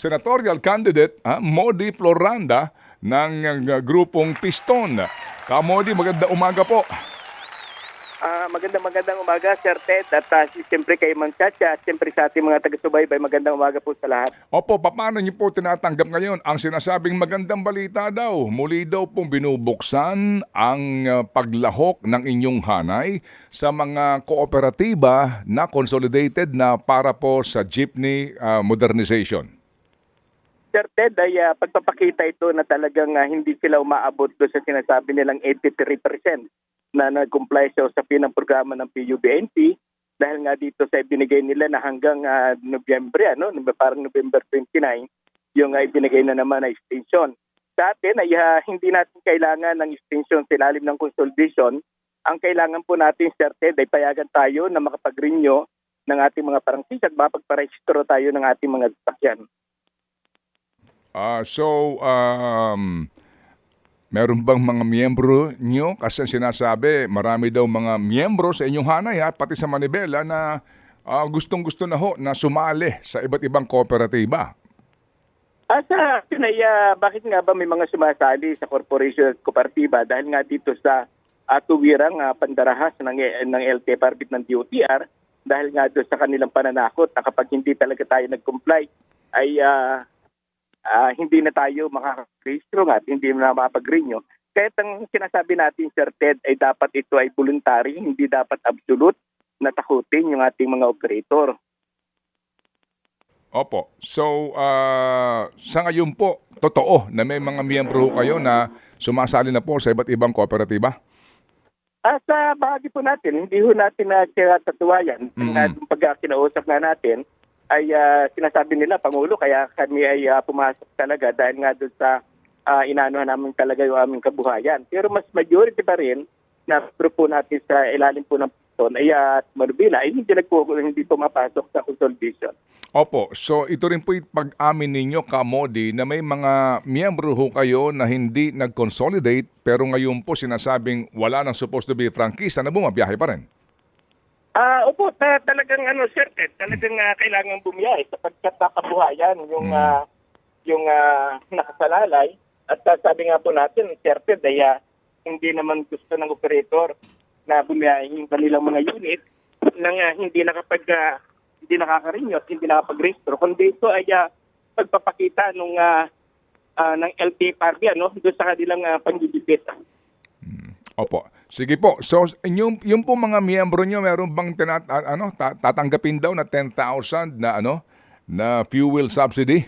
senatorial candidate ah, Modi Floranda ng ah, grupong Piston. Kamodi, maganda umaga po. Ah, magandang magandang umaga, Sir Ted. At uh, siyempre kay Mang Chacha at siyempre sa ating mga taga-subaybay, magandang umaga po sa lahat. Opo, paano niyo po tinatanggap ngayon ang sinasabing magandang balita daw? Muli daw pong binubuksan ang ah, paglahok ng inyong hanay sa mga kooperatiba na consolidated na para po sa jeepney ah, modernization. Ted, ay ah, pagpapakita ito na talagang ah, hindi sila umaabot doon sa sinasabi nilang 83% na nag-comply sa usapin ng programa ng PUBNP dahil nga dito sa ibinigay nila na hanggang ah, Nobyembre, ano, parang November 29, yung uh, ibinigay na naman na extension. Sa atin ay ah, hindi natin kailangan ng extension sa ilalim ng consolidation. Ang kailangan po natin, Sir Ted, ay payagan tayo na makapag-renew ng ating mga parangkis at makapagparehistro tayo ng ating mga sasakyan. Ah, so, um, meron bang mga miyembro nyo? Kasi sinasabi, marami daw mga miyembro sa inyong hanay at pati sa Manibela na ah, gustong-gusto na ho na sumali sa iba't ibang kooperatiba. Ah, sa akin ah, bakit nga ba may mga sumasali sa corporation at kooperatiba dahil nga dito sa uh, tuwirang ah, pandarahas ng, ng LT Parbit ng DOTR dahil nga doon sa kanilang pananakot na kapag hindi talaga tayo nag-comply ay ah, ah, hindi na tayo makaka-registro nga at hindi na makapag-renew. Kaya ang sinasabi natin, Sir Ted, ay dapat ito ay voluntary, hindi dapat absolute na takutin yung ating mga operator. Opo. So, ah, sa ngayon po, totoo na may mga miyembro kayo na sumasali na po sa iba't ibang kooperatiba? Ah, sa bahagi po natin, hindi ho natin na kinatatuwayan. Mm. Mm. Pag kinausap na natin, ay ah, sinasabi nila, Pangulo, kaya kami ay ah, pumasok talaga dahil nga doon sa uh, inaanohan namin talaga yung aming kabuhayan. Pero mas majority pa rin na group po natin sa ilalim po ng Piston ay at Manubila ay hindi, nagpo, hindi pumapasok sa consolidation. Opo. So, ito rin po pag-amin ninyo, Kamodi, na may mga miyembro ho kayo na hindi nag-consolidate pero ngayon po sinasabing wala nang supposed to be frankisa na bumabiyahe pa rin. Ah, opo, ta- talagang ano, sir, Ted, talagang ah, kailangan bumiyahe sapagkat nakabuhayan yung Mm. ah, yung ah, nakasalalay. At ah, sabi nga po natin, sir, Ted, ay ah, hindi naman gusto ng operator na bumiyahe yung kanilang mga unit nang ah, hindi nakapag ah, hindi nakaka-renew at hindi nakapag-registro. Kundi ito ay ah, pagpapakita nung ah, ah, ng LTFRB ano, doon sa kanilang uh, panggigipit. Opo. Sige po. So, yung, yung po mga miyembro nyo, meron bang tinat, ano, ta- tatanggapin daw na 10,000 na ano, na fuel subsidy?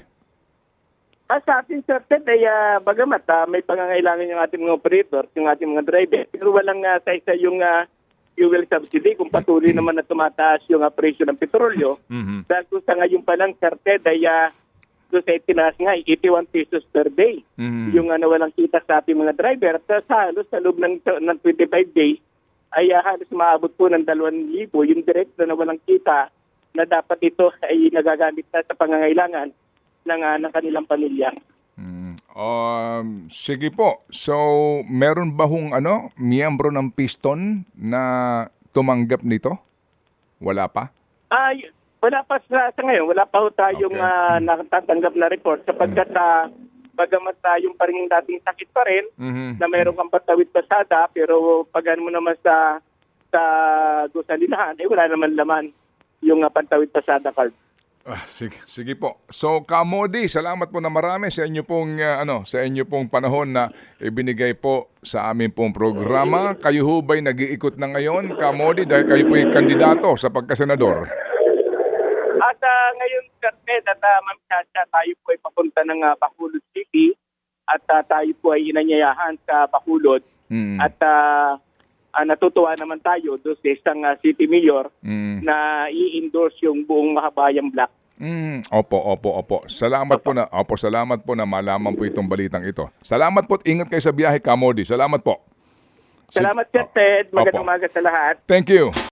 Ah, sa atin, Sir Ted, ay ah, bagamat ah, may pangangailangan yung ating mga operator, yung ating mga driver, pero walang uh, sa yung ah, fuel subsidy kung patuloy naman na tumataas yung ah, presyo ng petrolyo. Mhm. Dahil kung sa ngayon pa lang, Sir Ted, ay uh, doon sa itinaas nga, ay 81 pesos per day. Mhm. Yung ano, walang kita sa ating mga driver. Sa halos sa loob ng, ng 25 days, ay ah, halos maabot po ng 2,000 yung direct na walang kita na dapat ito ay nagagamit na sa pangangailangan ng, ah, ng kanilang pamilya. Mm. Um, sige po. So, meron ba hong ano, miyembro ng Piston na tumanggap nito? Wala pa? Ay, wala pa sa, sa ngayon, wala pa ho tayong Okay. ah, natatanggap na report sapagkat uh, bagamat tayong pa rin dating sakit pa rin Mhm. na mayroong kang patawid pasada pero pag ano mo naman sa sa gusalinahan, eh wala naman laman yung uh, pantawid pasada card. Ah, sige, sige po. So, Kamodi, salamat po na marami sa inyo pong ah, ano, sa inyo pong panahon na ibinigay po sa amin pong programa. Kayo ho ba'y nag-iikot na ngayon, Kamodi, dahil kayo po'y kandidato sa pagkasenador? At ah, ngayon, Ted at uh, Ma'am Chacha, tayo po ay papunta ng uh, Bacolod City at ah, tayo po ay inanyayahan sa Bacolod Mm. at ah, ah, natutuwa naman tayo doon sa isang ah, city mayor Mm. na i-endorse yung buong mahabayang block. Mm, opo, opo, opo. Salamat po na, opo, salamat po na malaman po itong balitang ito. Salamat po at ingat kayo sa biyahe, Kamodi. Salamat po. Si- Salamat, Sir Ted. Magandang Opo. umaga sa lahat. Thank you.